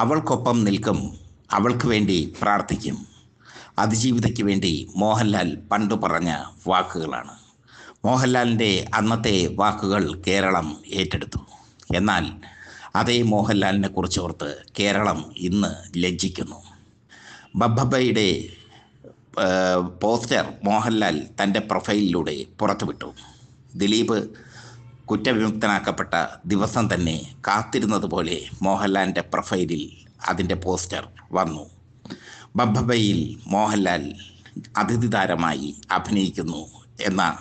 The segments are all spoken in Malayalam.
അവൾക്കൊപ്പം നിൽക്കും. അവൾക്ക് വേണ്ടി പ്രാർത്ഥിക്കും. അതിജീവിതയ്ക്ക് വേണ്ടി മോഹൻലാൽ പണ്ടു പറഞ്ഞ വാക്കുകളാണ്. മോഹൻലാലിന്റെ അന്നത്തെ വാക്കുകൾ കേരളം ഏറ്റെടുത്തു. എന്നാൽ അതേ മോഹൻലാലിനെ കുറിച്ചോർത്ത് കേരളം ഇന്ന് ലജ്ജിക്കുന്നു. ബബ്ബയുടെ പോസ്റ്റർ മോഹൻലാൽ തന്റെ പ്രൊഫൈലിലൂടെ പുറത്തുവിട്ടു. ദിലീപ് കുറ്റവിമുക്തനാക്കപ്പെട്ട ദിവസം തന്നെ കാത്തിരുന്നത് പോലെ മോഹൻലാലിന്റെ പ്രൊഫൈലിൽ അതിന്റെ പോസ്റ്റർ വന്നു. ബബ്ബയിൽ മോഹൻലാൽ അതിഥി താരമായി അഭിനയിക്കുന്നു എന്ന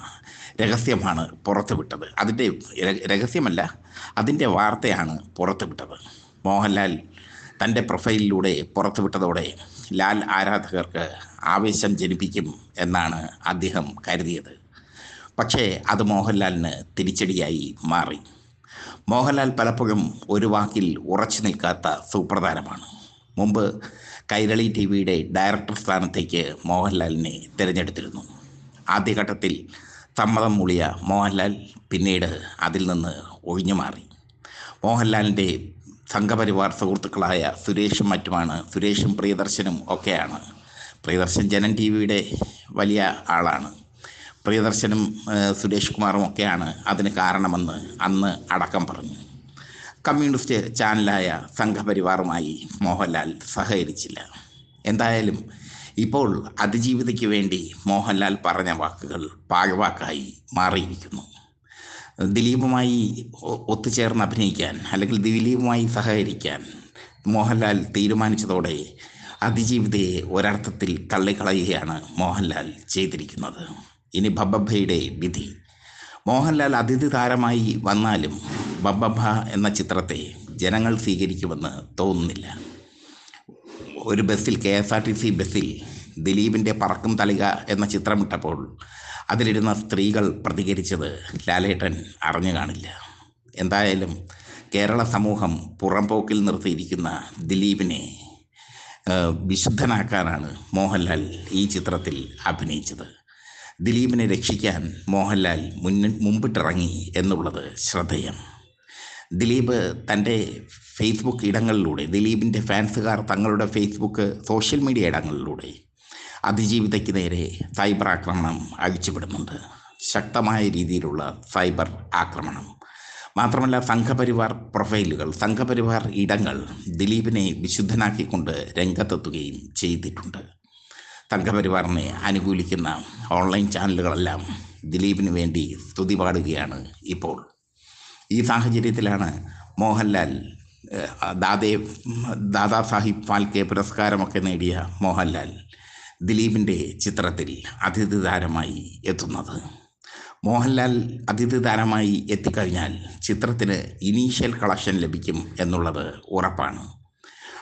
രഹസ്യമാണ് പുറത്തുവിട്ടത്. അതിന്റെ രഹസ്യമല്ല അതിന്റെ വാർത്തയാണ് പുറത്തുവിട്ടത്. മോഹൻലാൽ തന്റെ പ്രൊഫൈലിലൂടെ പുറത്തുവിട്ടതോടെ ലാൽ ആരാധകർക്ക് ആവേശം ജനിപ്പിക്കും എന്നാണ് അദ്ദേഹം കരുതിയത്. പക്ഷേ അത് മോഹൻലാലിന് തിരിച്ചടിയായി മാറി. മോഹൻലാൽ പലപ്പോഴും ഒരു വാക്കിൽ ഉറച്ചു നിൽക്കാത്ത സുപ്രധാനമാണ്. മുമ്പ് കൈരളി ടി വിയുടെ ഡയറക്ടർ സ്ഥാനത്തേക്ക് മോഹൻലാലിനെ തിരഞ്ഞെടുത്തിരുന്നു. ആദ്യഘട്ടത്തിൽ സമ്മതം മൂളിയ മോഹൻലാൽ പിന്നീട് അതിൽ നിന്ന് ഒഴിഞ്ഞു മാറി. മോഹൻലാലിന്റെ സംഘപരിവാർ സുഹൃത്തുക്കളായ സുരേഷും മറ്റുമാണ്. സുരേഷും പ്രിയദർശനും ഒക്കെയാണ്. പ്രിയദർശൻ ജനൻ ടി വിയുടെ വലിയ ആളാണ്. പ്രിയദർശനും സുരേഷ് കുമാറും ഒക്കെയാണ് അതിന് കാരണമെന്ന് അന്ന് അടക്കം പറഞ്ഞു. കമ്മ്യൂണിസ്റ്റ് ചാനലായ സംഘപരിവാറുമായി മോഹൻലാൽ സഹകരിച്ചില്ല. എന്തായാലും ഇപ്പോൾ അതിജീവിതയ്ക്ക് വേണ്ടി മോഹൻലാൽ പറഞ്ഞ വാക്കുകൾ പാഴ്വാക്കായി മാറിയിരിക്കുന്നു. ദിലീപുമായി ഒത്തുചേർന്ന് അഭിനയിക്കാൻ അല്ലെങ്കിൽ ദിലീപുമായി സഹകരിക്കാൻ മോഹൻലാൽ തീരുമാനിച്ചതോടെ അതിജീവിതയെ ഒരർത്ഥത്തിൽ തള്ളിക്കളയുകയാണ് മോഹൻലാൽ ചെയ്തിരിക്കുന്നത്. ഇനി ബബ്ബയുടെ വിധി. മോഹൻലാൽ അതിഥി താരമായി വന്നാലും ബബ്ബഭ എന്ന ചിത്രത്തെ ജനങ്ങൾ സ്വീകരിക്കുമെന്ന് തോന്നുന്നില്ല. ഒരു ബസ്സിൽ K S R T C ബസ്സിൽ ദിലീപിന്റെ പറക്കും തളിക എന്ന ചിത്രമിട്ടപ്പോൾ അതിലിരുന്ന സ്ത്രീകൾ പ്രതികരിച്ചത് ലാലേട്ടൻ അറിഞ്ഞു കാണില്ല. എന്തായാലും കേരള സമൂഹം പുറംപോക്കിൽ നിർത്തിയിരിക്കുന്ന ദിലീപിനെ വിശുദ്ധനാക്കാനാണ് മോഹൻലാൽ ഈ ചിത്രത്തിൽ അഭിനയിച്ചത്. ദിലീപിനെ രക്ഷിക്കാൻ മോഹൻലാൽ മുന്നിൽ മുമ്പിട്ടിറങ്ങി എന്നുള്ളത് ശ്രദ്ധേയം. ദിലീപ് തന്റെ ഫേസ്ബുക്ക് ഇടങ്ങളിലൂടെ ദിലീപിന്റെ ഫാൻസുകാർ തങ്ങളുടെ ഫേസ്ബുക്ക് സോഷ്യൽ മീഡിയ ഇടങ്ങളിലൂടെ അതിജീവിതയ്ക്ക് നേരെ സൈബർ ആക്രമണം അഴിച്ചുവിടുന്നുണ്ട്. ശക്തമായ രീതിയിലുള്ള സൈബർ ആക്രമണം. മാത്രമല്ല സംഘപരിവാർ പ്രൊഫൈലുകൾ സംഘപരിവാർ ഇടങ്ങൾ ദിലീപിനെ വിശുദ്ധനാക്കിക്കൊണ്ട് രംഗത്തെത്തുകയും ചെയ്തിട്ടുണ്ട്. സംഘപരിവാറിനെ അനുകൂലിക്കുന്ന ഓൺലൈൻ ചാനലുകളെല്ലാം ദിലീപിന് വേണ്ടി സ്തുതി പാടുകയാണ് ഇപ്പോൾ. ഈ സാഹചര്യത്തിലാണ് മോഹൻലാൽ ദാദേ ദാദാ സാഹിബ് ഫാൽക്കെ പുരസ്കാരമൊക്കെ നേടിയ മോഹൻലാൽ ദിലീപിന്റെ ചിത്രത്തിൽ അതിഥി താരമായി എത്തുന്നത്. മോഹൻലാൽ അതിഥി താരമായി എത്തിക്കഴിഞ്ഞാൽ ചിത്രത്തിന് ഇനീഷ്യൽ കളക്ഷൻ ലഭിക്കും എന്നുള്ളത് ഉറപ്പാണ്.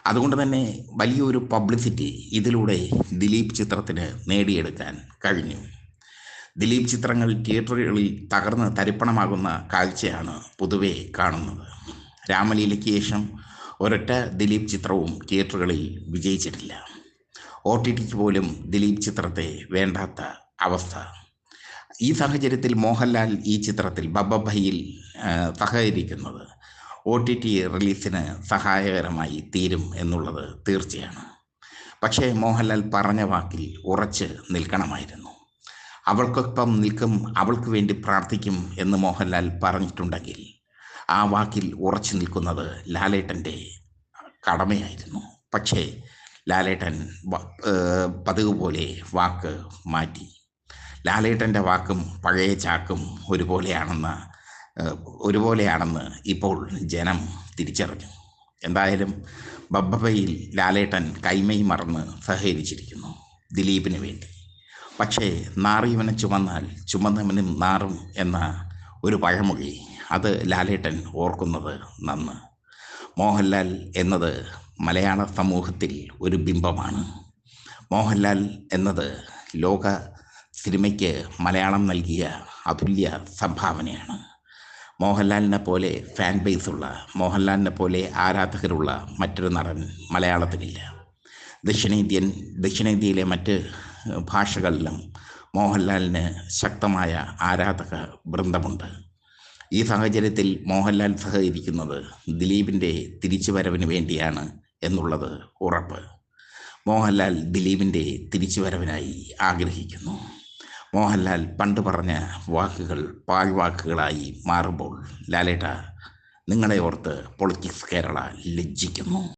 അതുകൊണ്ട് തന്നെ വലിയൊരു പബ്ലിസിറ്റി ഇതിലൂടെ ദിലീപ് ചിത്രത്തിന് നേടിയെടുക്കാൻ കഴിഞ്ഞു. ദിലീപ് ചിത്രങ്ങൾ തിയേറ്ററുകളിൽ തകർന്ന് തരിപ്പണമാകുന്ന കാഴ്ചയാണ് പൊതുവെ കാണുന്നത്. രാമലീലയ്ക്ക് ശേഷം ഒരൊറ്റ ദിലീപ് ചിത്രവും തിയേറ്ററുകളിൽ വിജയിച്ചിട്ടില്ല. ഒ ടി ടിക്ക് പോലും ദിലീപ് ചിത്രത്തെ വേണ്ടാത്ത അവസ്ഥ. ഈ സാഹചര്യത്തിൽ മോഹൻലാൽ ഈ ചിത്രത്തിൽ ബബ്ബഭയിൽ സഹകരിക്കുന്നത്. ഒ ടി ടി റിലീസിന് സഹായകരമായി തീരും എന്നുള്ളത് തീർച്ചയാണ്. പക്ഷേ മോഹൻലാൽ പറഞ്ഞ വാക്കിൽ ഉറച്ച് നിൽക്കണമായിരുന്നു. അവൾക്കൊപ്പം നിൽക്കും അവൾക്ക് വേണ്ടി പ്രാർത്ഥിക്കും എന്ന് മോഹൻലാൽ പറഞ്ഞിട്ടുണ്ടെങ്കിൽ ആ വാക്കിൽ ഉറച്ചു നിൽക്കുന്നത് ലാലേട്ടന്റെ കടമയായിരുന്നു. പക്ഷേ ലാലേട്ടൻ പതിവ് പോലെ വാക്ക് മാറ്റി. ലാലേട്ടന്റെ വാക്കും പഴയ ചാക്കും ഒരുപോലെയാണെന്ന് ഒരുപോലെയാണെന്ന് ഇപ്പോൾ ജനം തിരിച്ചറിഞ്ഞു. എന്തായാലും ബബ്ബയിൽ ലാലേട്ടൻ കൈമൈ മറന്ന് സഹകരിച്ചിരിക്കുന്നു ദിലീപിന് വേണ്ടി. പക്ഷേ നാറിയവനെ ചുമന്നാൽ ചുമന്നവനും നാറും എന്ന ഒരു പഴമൊഴി അത് ലാലേട്ടൻ ഓർക്കുന്നത് നന്ന്. മോഹൻലാൽ എന്നത് മലയാള സമൂഹത്തിൽ ഒരു ബിംബമാണ്. മോഹൻലാൽ എന്നത് ലോക സിനിമയ്ക്ക് മലയാളം നൽകിയ അതുല്യ സംഭാവനയാണ്. മോഹൻലാലിനെ പോലെ ഫാൻ ബേസുള്ള മോഹൻലാലിനെ പോലെ ആരാധകരുള്ള മറ്റൊരു നടൻ മലയാളത്തിലില്ല ദക്ഷിണേന്ത്യൻ ദക്ഷിണേന്ത്യയിലെ മറ്റ് ഭാഷകളിലും മോഹൻലാലിന് ശക്തമായ ആരാധക വൃന്ദമുണ്ട്. ഈ സാഹചര്യത്തിൽ മോഹൻലാൽ സഹകരിക്കുന്നത് ദിലീപിന്റെ തിരിച്ചുവരവിന് വേണ്ടിയാണ് എന്നുള്ളത് ഉറപ്പ്. മോഹൻലാൽ ദിലീപിന്റെ തിരിച്ചുവരവിനായി ആഗ്രഹിക്കുന്നു. മോഹൻലാൽ പണ്ട് പറഞ്ഞ വാക്കുകൾ പാഴ്വാക്കുകളായി മാറുമ്പോൾ ലാലേട്ട നിങ്ങളെ ഓർത്ത് പൊളിറ്റിക്സ് കേരള ലജ്ജിക്കുന്നു.